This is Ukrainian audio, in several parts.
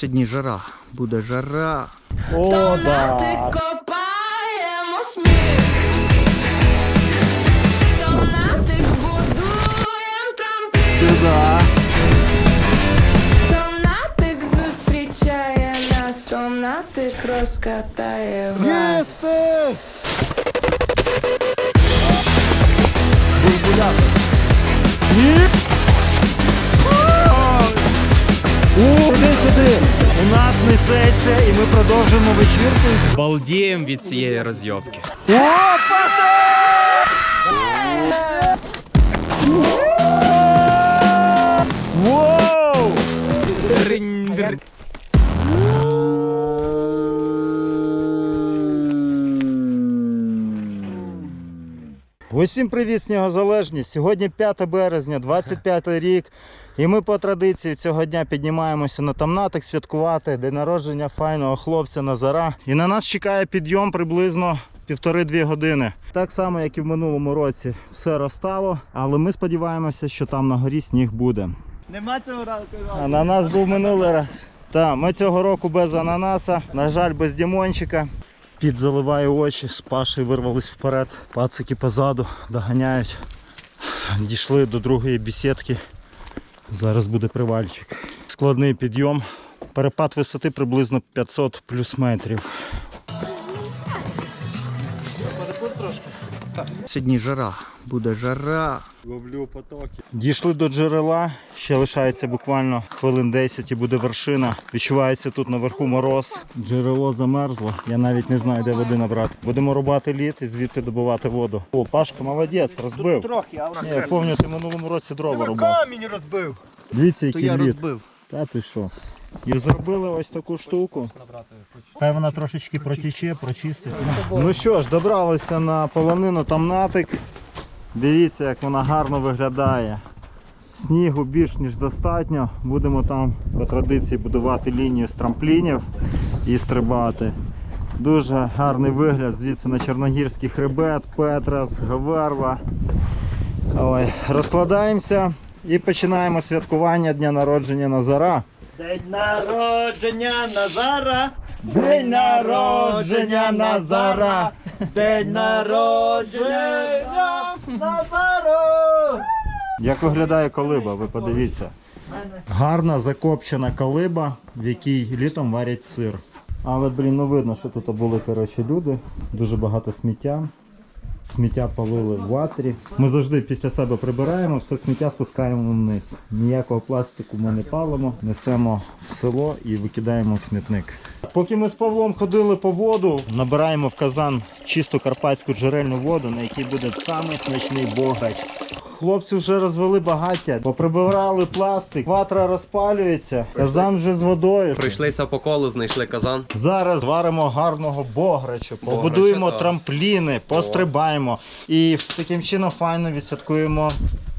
Сьогодні жара, буде жара. О, да. Копаємо сніг, Тонатик будуєм трамплін, Сюда. Тонатик зустрічає нас, Тонатик розкатає вас. Сюди, сюди. У нас несеться і ми продовжимо вечірку. Балдієм від цієї розйобки. Воу! Усім привіт, снігозалежність. Сьогодні 5 березня, 25 рік. І ми по традиції цього дня піднімаємося на Тамнатик святкувати день народження файного хлопця Назара. І на нас чекає підйом приблизно півтори-дві години. Так само, як і в минулому році, все розстало, але ми сподіваємося, що там на горі сніг буде. Нема цього ранку. Ананас був минулий раз. Так, ми цього року без ананаса, на жаль, без Дімончика. Під заливає очі, з Паші вирвались вперед. Пацики позаду доганяють. Дійшли до другої бісідки. Зараз буде привальчик. Складний підйом. Перепад висоти приблизно 500 плюс метрів. Сьогодні жара, буде жара. Ловлю потоки. Дійшли до джерела, ще лишається буквально хвилин 10 і буде вершина. Відчувається тут наверху мороз. Джерело замерзло. Я навіть не знаю, де води набрати. Будемо рубати лід і звідти добувати воду. О, Пашка молодець, розбив. Трохи, але я пам'ятаю, ти в минулому році дрова рубав. камінь розбив. Дивіться, То який я лід. розбив. Та ти що? І зробили ось таку штуку. Хай вона трошечки протіче, прочиститься. Ну що ж, добралися на полонину Тамнатик. Дивіться, як вона гарно виглядає. Снігу більш ніж достатньо. Будемо там по традиції будувати лінію з трамплінів і стрибати. Дуже гарний вигляд звідси на Чорногірський хребет, Петрас, Гаверва. Ой, розкладаємося і починаємо святкування дня народження Назара. День народження Назара. День народження Назара! День народження Назару. Як виглядає колиба, ви подивіться. Гарна закопчена колиба, в якій літом варять сир. Але, блін, ну видно, що тут були коротше, люди, дуже багато сміття. Сміття палили в ватрі. Ми завжди після себе прибираємо, все сміття спускаємо вниз. Ніякого пластику ми не палимо, несемо в село і викидаємо смітник. Поки ми з Павлом ходили по воду, набираємо в казан чисту карпатську джерельну воду, на якій буде самий бограч. Хлопці вже розвели багаття, поприбирали пластик, ватра розпалюється, казан вже з водою. Прийшлися по колу, знайшли казан. Зараз варимо гарного бограчу, побудуємо так. трампліни, пострибаємо і таким чином файно відсвяткуємо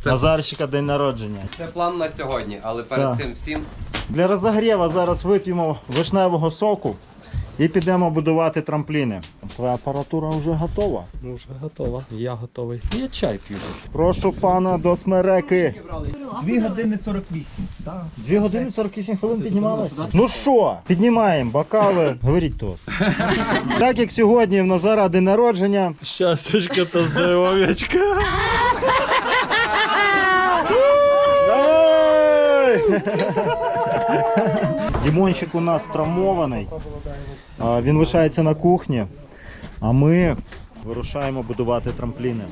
Це- Назарчика день народження. Це план на сьогодні, але перед Так. цим всім Для розогріва зараз вип'ємо вишневого соку і підемо будувати трампліни. Твоя апаратура вже готова. ну вже готова. Я готовий. Я чай п'ю. Прошу пана до смереки. 2 години 48. Так. 2 години 48 хвилин піднімалися. Ну що, піднімаємо бокали. Говоріть тост. Так як сьогодні в Назара день народження, Щастячка та здоров'ячка. Дімончик у нас травмований. Він лишається на кухні, а ми вирушаємо будувати трампліни.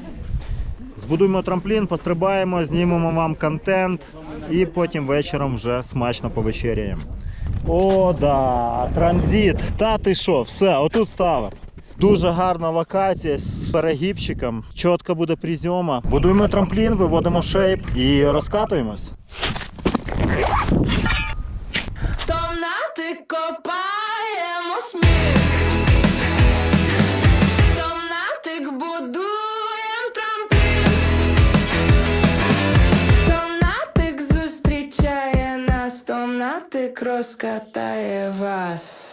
Збудуємо трамплін, пострибаємо, знімемо вам контент і потім вечором вже смачно повечеряємо. О, да, транзит. Та ти що, все, отут ставимо. Дуже гарна локація з перегібчиком. Чітко буде призьома. Будуємо трамплін, виводимо шейп і розкатуємось. Тонатик копаємо сніг, будуєм трамплін, Тонатик зустрічає нас, Тонатик розкатає вас.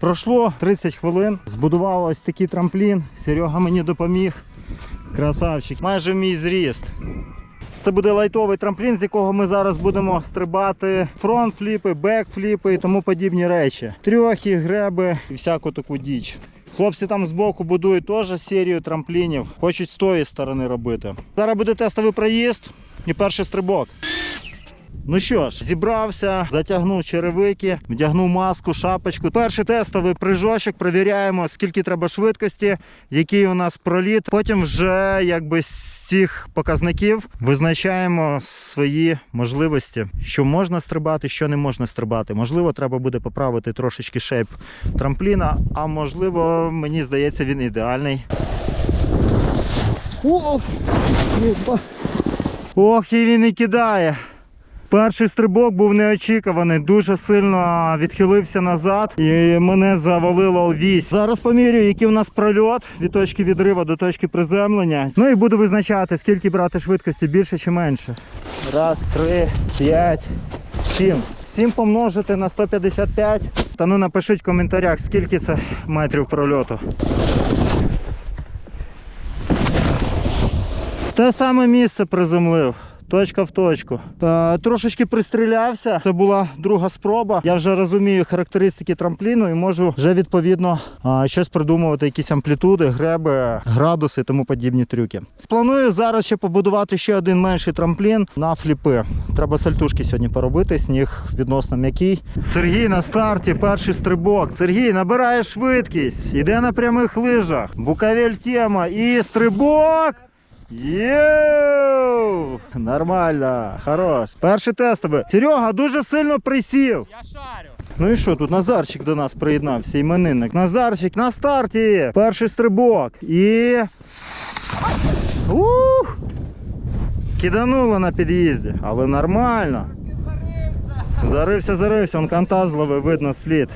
Пройшло 30 хвилин, збудував ось такий трамплін. Серега мені допоміг. Красавчик. Майже мій зріст. Це буде лайтовий трамплін, з якого ми зараз будемо стрибати фронт-фліпи, бек-фліпи і тому подібні речі. Трьохи, греби і всяку таку діч. Хлопці там збоку будують теж серію трамплінів, хочуть з тої сторони робити. Зараз буде тестовий проїзд і перший стрибок. Ну що ж, зібрався, затягнув черевики, вдягнув маску, шапочку. Перший тестовий прыжочок, перевіряємо, скільки треба швидкості, який у нас проліт. Потім вже якби з цих показників визначаємо свої можливості, що можна стрибати, що не можна стрибати. Можливо, треба буде поправити трошечки шейп трампліна, а можливо, мені здається, він ідеальний. Ох, Ох, і він і кидає. Перший стрибок був неочікуваний, дуже сильно відхилився назад і мене завалило у вісь. Зараз помірюю, який у нас прольот від точки відриву до точки приземлення. Ну і буду визначати, скільки брати швидкості, більше чи менше. Раз, три, п'ять, сім. Сім помножити на 155. Та ну напишіть в коментарях, скільки це метрів прольоту. Те саме місце приземлив. Точка в точку. Е, трошечки пристрілявся. Це була друга спроба. Я вже розумію характеристики трампліну і можу вже відповідно е, щось придумувати, якісь амплітуди, греби, градуси тому подібні трюки. Планую зараз ще побудувати ще один менший трамплін на фліпи. Треба сальтушки сьогодні поробити. Сніг відносно м'який. Сергій на старті, перший стрибок. Сергій набирає швидкість, іде на прямих лижах. Букавель тема і стрибок. Єу! Нормально, хорош. Перший тестовий. Серега дуже сильно присів. Я шарю. Ну і що, тут Назарчик до нас приєднався, іменинник. Назарчик на старті. Перший стрибок. І. Ух! Кидануло на під'їзді, але нормально. Зарився, зарився, он канта зловив, видно слід.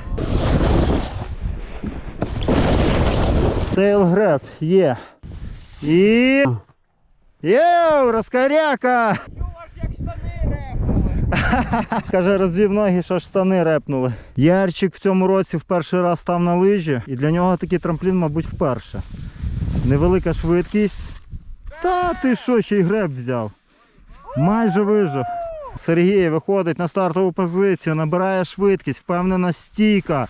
Тейлгреб є. І. Єу, розкаряка! Каже, розвів ноги, що ж штани репнули. Ярчик в цьому році в перший раз став на лижі, і для нього такий трамплін, мабуть, вперше. Невелика швидкість. Та ти що, ще й греб взяв? Майже вижив. Сергій виходить на стартову позицію, набирає швидкість, впевнена стійка.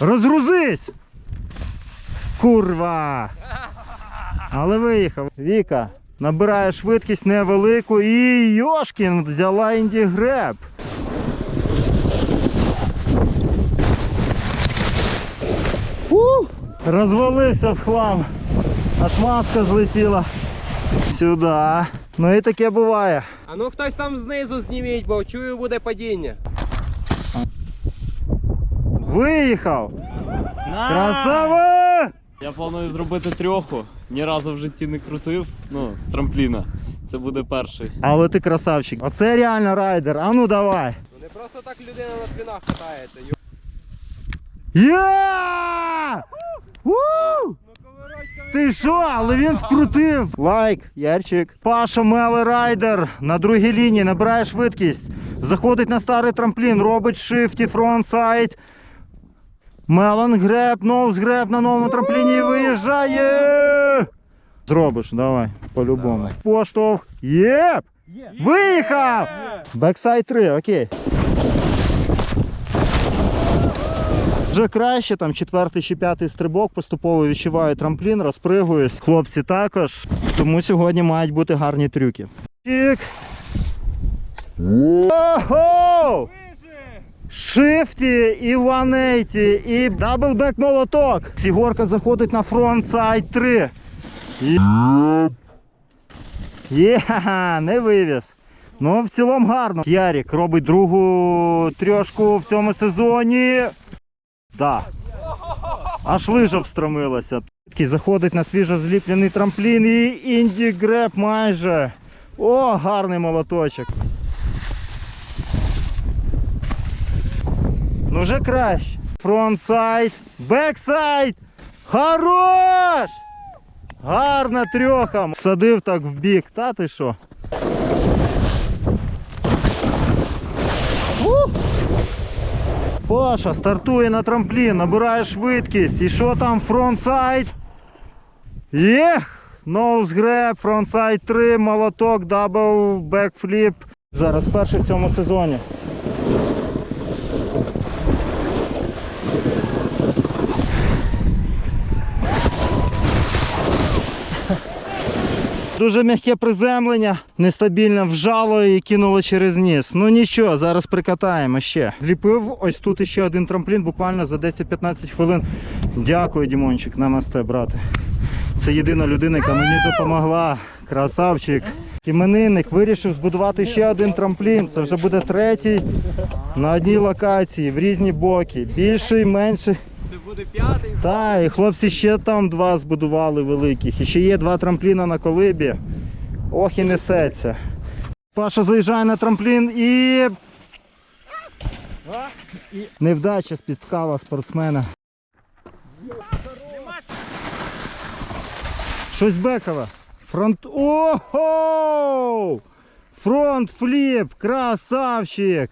Розгрузись! Курва! Але виїхав. Віка набирає швидкість невелику і Йошкін взяла інді греб. Розвалився в хлам. Аж маска злетіла. Сюди. Ну і таке буває. А ну хтось там знизу зніміть, бо чую буде падіння. Виїхав! Красава! Я планую зробити трьоху. Ні разу в житті не крутив. Ну, з трампліна. Це буде перший. Але ти красавчик. Оце реально райдер. А ну давай. Ну не просто так людина на твінах катається. Йо. Я! Ти що? Але він вкрутив. Лайк, Ярчик. Паша Меле Райдер на другій лінії набирає швидкість. Заходить на старий трамплін, робить шифті фронтсайд. Мелан греб, ноус греб на новому трампліні виїжджає. Зробиш, давай, по-любому. Поштовх. Єп! Виїхав! Бексайд 3, окей. Вже краще, там четвертий чи п'ятий стрибок, поступово відчуваю трамплін, розпригуюсь. Хлопці також. Тому сьогодні мають бути гарні трюки. Тік. Ого! Шифті і 180, і даблбек молоток. Сігорка заходить на фронт сайд 3. Є, не вивіз. Ну, в цілому гарно. Ярік робить другу трьошку в цьому сезоні. Да. Аж лижа встромилася. Заходить на свіжо зліплений трамплін і інді греб майже. О, гарний молоточок. Ну вже краще. Фронтсайд, бексайд. Хорош! Гарна трьоха. Садив так в бік. Та ти що? Паша стартує на трамплін, набирає швидкість. І що там фронтсайд? Є! Nose grab, frontside 3, молоток, дабл, бекфліп. Зараз перший в цьому сезоні. Дуже м'яке приземлення, нестабільне вжало і кинуло через ніс. Ну нічого, зараз прикатаємо ще. Зліпив ось тут ще один трамплін, буквально за 10-15 хвилин. Дякую, Дімончик, намасте, брате. Це єдина людина, яка мені допомогла. Красавчик. Іменинник вирішив збудувати ще один трамплін. Це вже буде третій на одній локації, в різні боки. Більший, менший. Це буде п'ятий. Так, і хлопці ще там два збудували великих. І ще є два трампліна на колибі. Ох і несеться. Паша заїжджає на трамплін і. Невдача спіткала спортсмена. Щось бекове. Фронт. Ого! Фронт фліп! Красавчик!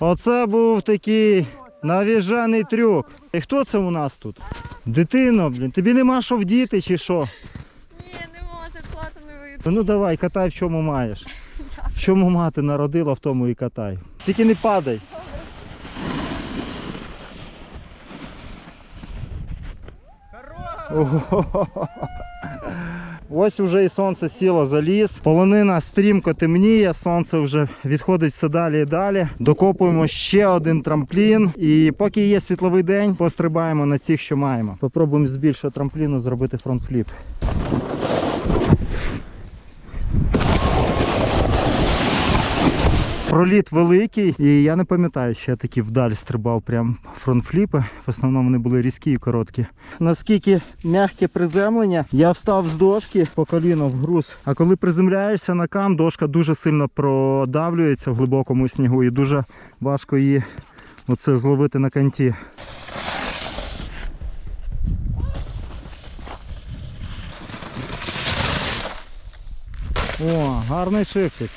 Оце був такий навіжений трюк. І хто це у нас тут? Дитино, блін, тобі нема що вдіти чи що? Ні, нема, зарплату не вийде. Ну давай, катай в чому маєш. В чому мати народила, в тому і катай. Тільки не падай. Ого. Ось уже і сонце сіло за ліс. Полонина стрімко темніє, сонце вже відходить все далі і далі. Докопуємо ще один трамплін. І поки є світловий день, пострибаємо на цих, що маємо. Попробуємо з більшого трампліну зробити фронтфліп. Проліт великий, і я не пам'ятаю, що я такі вдаль стрибав прям фронтфліпи. В основному вони були різкі і короткі. Наскільки м'яке приземлення, я встав з дошки по коліно в груз. А коли приземляєшся на кам, дошка дуже сильно продавлюється в глибокому снігу і дуже важко її оце зловити на канті. О, гарний шифтик.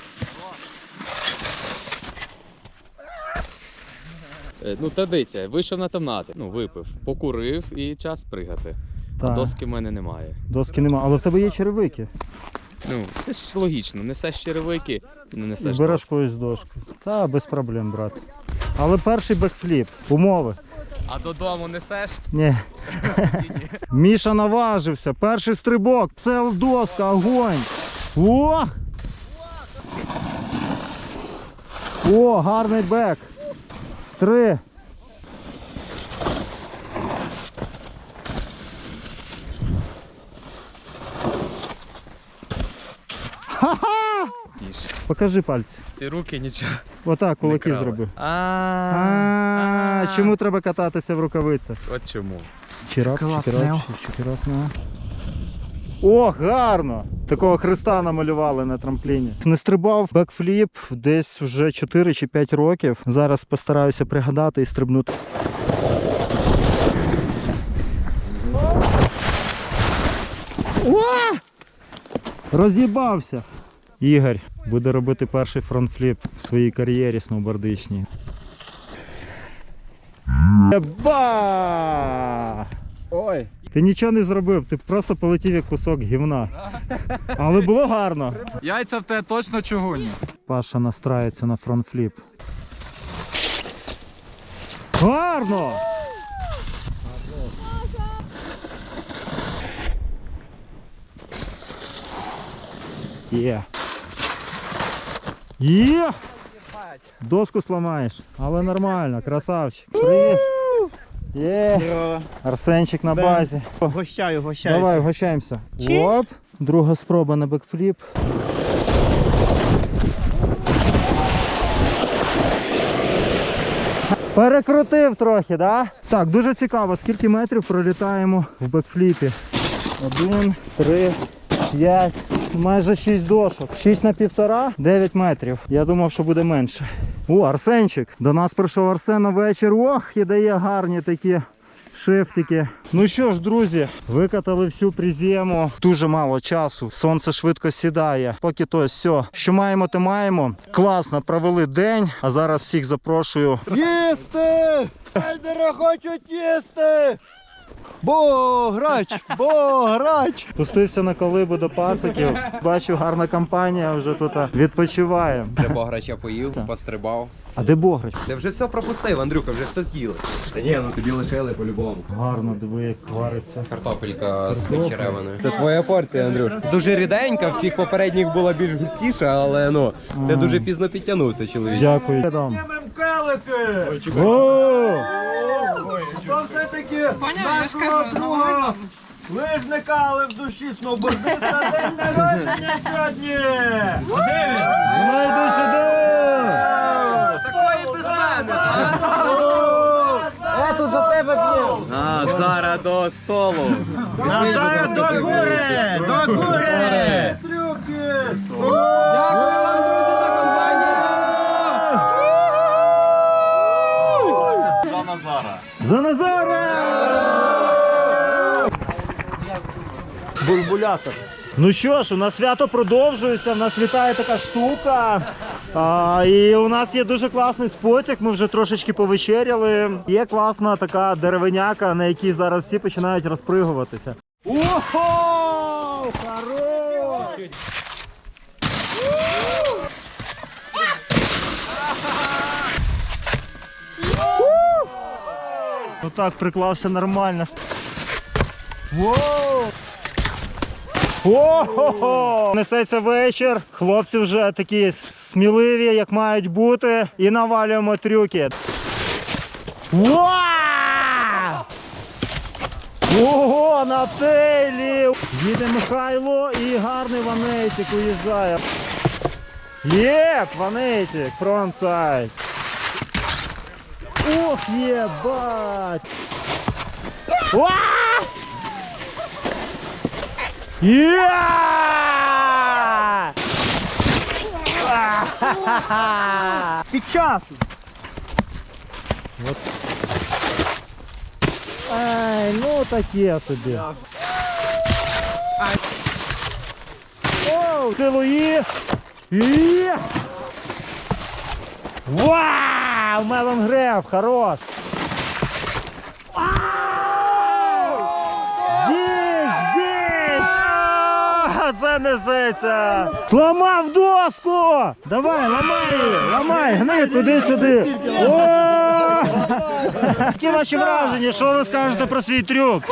Ну, традиція, вийшов на темнати, ну, випив, покурив і час пригати. А Так. доски в мене немає. Доски нема, але в тебе є черевики. Ну, це ж логічно, несеш черевики і не несеш Береш свою з дошки. Та без проблем, брат. Але перший бекфліп, умови. А додому несеш? Ні. Міша наважився. Перший стрибок. Це доска, огонь. О! О, гарний бек. Три. Ха-ха! Покажи пальці. Ці руки нічого. Отак, кулаки не крали. зробив. А, а, а, чому треба кататися в рукавицях? От чому. Чирап, Нео. чирап, О, гарно! Такого хреста намалювали на трампліні. Не стрибав бекфліп десь вже 4 чи 5 років. Зараз постараюся пригадати і стрибнути. О! Роз'їбався. Ігор буде робити перший фронтфліп в своїй кар'єрі сноубордичній. Еба! Ой. Ти нічого не зробив, ти просто полетів як кусок гівна. Але було гарно. Яйця в тебе точно чугунні. Паша настраюється на фронтфліп. Гарно! Є. Є! Доску сламаєш, але нормально, красавчик. Привіт. Є. Арсенчик на базі. Гощаю, гощаю. Давай, вгощаємося. Оп. Друга спроба на бекфліп. Перекрутив трохи, да? Так, дуже цікаво, скільки метрів пролітаємо в бекфліпі. Один, три, п'ять, майже шість дошок. Шість на півтора, дев'ять метрів. Я думав, що буде менше. О, Арсенчик. До нас прийшов Арсен на вечір. Ох, і дає гарні такі шифтики. Ну що ж, друзі, викатали всю призему. Дуже мало часу. Сонце швидко сідає. Поки то все. Що маємо, то маємо. Класно провели день. А зараз всіх запрошую. Їсти! Хайдера хочуть їсти! Бограч! Бограч! Пустився на колибу до пациків. Бачу, гарна компанія вже тут відпочиває. Вже бограча поїв, пострибав. А де Бограч? Ти вже все пропустив, Андрюха, вже все з'їли. Та ні, ну тобі лишили по-любому. Гарно, диви, як вариться. Картопелька з черевиною. Це твоя порція, Андрюш. Дуже ріденька, всіх попередніх була більш густіша, але ну, ти дуже пізно підтягнувся, чоловік. Дякую. О! Лижника, але в душі сноубордиста день народження сьогодні! Ну сюди! Такої без мене! Я тут за тебе б'ю! А, зараз до столу. Назад до гори! До гори! Дякую Бульбулятор. Ну що ж, у нас свято продовжується, в нас літає така штука. А, і у нас є дуже класний спотик, ми вже трошечки повечеряли. Є класна така деревиняка, на якій зараз всі починають розпригуватися. Ого! Хорош! Ну так, приклався нормально. Воу! О-хо-хо! Несеться вечір. Хлопці вже такі сміливі, як мають бути. І навалюємо трюки. Ва! Ого, на тейлі! Їде Михайло і гарний ванетик уїжджає. Є, ванетик, фронтсайд. Ох, єбать! Ва! Є! Ахахаха! Під часу! От. Ай, ну таке собі. Оу, ти Луї! Є! Вау! Мелон Греф, хорош! А, Це несеться! Зламав доску! Давай, ламай! Ламай! Гни туди-сюди! О! Які ваші враження? Що ви скажете про свій трюк?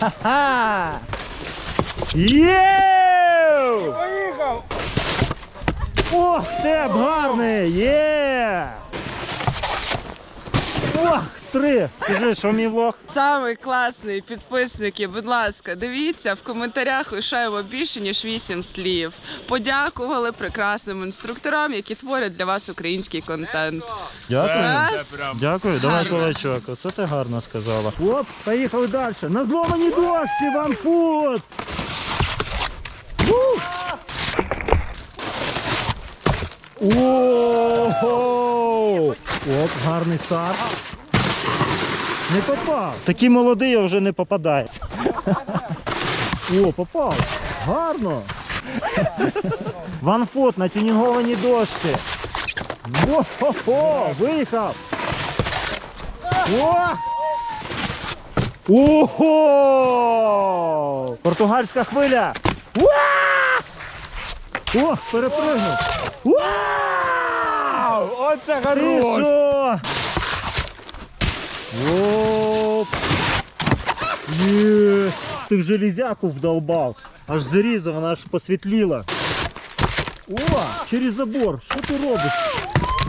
Ха-ха! Єу! Ох, степ гарний! Є! Ох, три! Скажи, що мій влог? Самий класний підписники, будь ласка, дивіться в коментарях лишаємо більше ніж 8 слів. Подякували прекрасним інструкторам, які творять для вас український контент. Дякую. Раз. Дякую, давай Гарно. кулачок. Оце ти гарно сказала. Оп, поїхали далі. На зломаній дошці вам фут! Ого! Оп, гарний старт. Не попав. Такий молодий вже не попадає. О, попав. Гарно. Ванфот на тюнінгованій дошці. О-хо-хо! Виїхав! О! Ого! Португальська хвиля! Уа! О, перепригнув! Вау! Оце хорош! Що? Оп! Є! Ти в железяку вдолбав. Аж зарізав, вона аж посвітліла. О, через забор. Що ти робиш?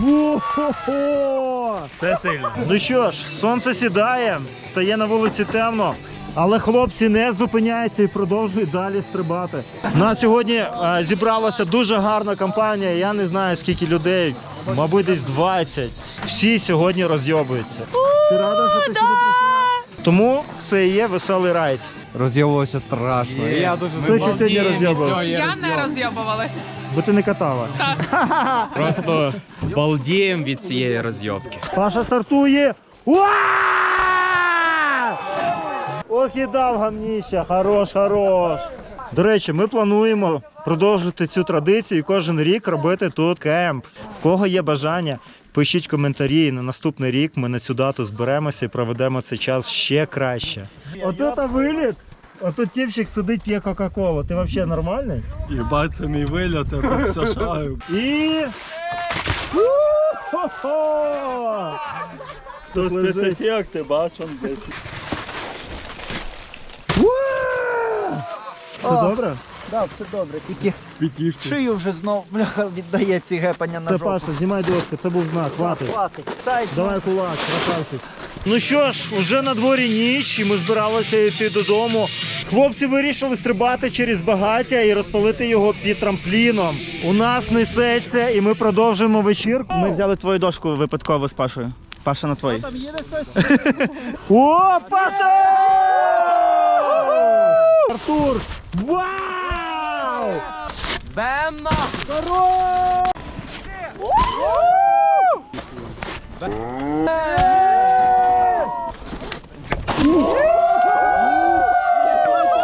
О-хо-хо! Це сильно. Ну що ж, сонце сідає, стає на вулиці темно. Але хлопці не зупиняються і продовжують далі стрибати. У нас сьогодні е, зібралася дуже гарна компанія. Я не знаю скільки людей, мабуть, десь 20. Всі сьогодні розйобуються. Ти рада, що ти сюди прийшла? Тому це і є веселий райд. Роз'явилося страшно. І Я дуже Хто ще сьогодні розйобував? Я не розйобувалась. Бо ти не катала. Просто балдієм від цієї розйобки. Паша стартує. Уа! Ох і дав гамніща, хорош, хорош. До речі, ми плануємо продовжити цю традицію і кожен рік робити тут кемп. В кого є бажання, пишіть коментарі. І на наступний рік ми на цю дату зберемося і проведемо цей час ще краще. Ото виліт. Отут тіпчик сидить, п'є Кока-Колу. Ти взагалі нормальний? Єбать, це мій виліт, я тут все шаю. І. У-хо-хо! Тут спецефекти, бачимо десь. Все добре? Так, все добре, тільки шию вже знов бляха, віддає ці гепання на Все, жопу. Паша, знімай дошку, це був знак, хватить. Хватить. Цай, Давай кулак, красавчик. Ну що ж, уже на дворі ніч, і ми збиралися йти додому. Хлопці вирішили стрибати через багаття і розпалити його під трампліном. У нас несеться, і ми продовжуємо вечірку. Ми взяли твою дошку випадково з Пашою. Паша на твоїй. О, Паша! Артур! Вау! Бемна!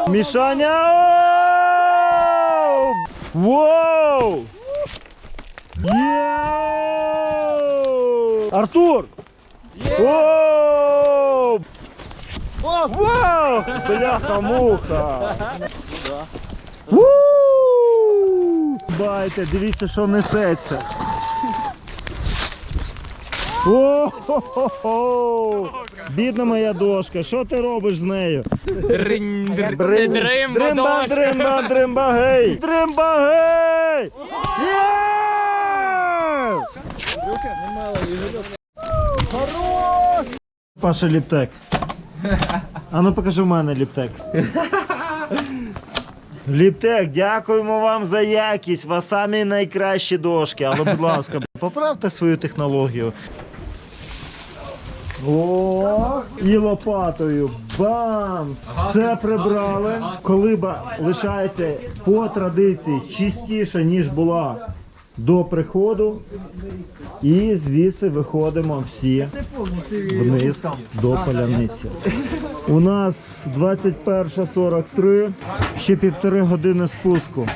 Мішаня! Воу! Артур! Воу! Вау! Бляха-муха! Байте, дивіться, що несеться. О-хо-хо-хо! Бідна моя дошка, що ти робиш з нею? Дримба, дримба, дримба, гей! Дримба, гей! Є! Паша ліптек. А ну покажи в мене ліптек. Ліптек, дякуємо вам за якість. Вас самі найкращі дошки. Але, будь ласка, поправте свою технологію. О, і лопатою. Бам! Все прибрали. Колиба лишається по традиції чистіша, ніж була до приходу. І звідси виходимо всі вниз до поляниці. У нас 21.43, ще півтори години спуску.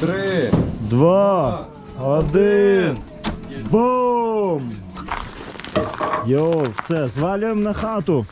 Три. Два, один. Бум! Йоу, все, звалюємо на хату.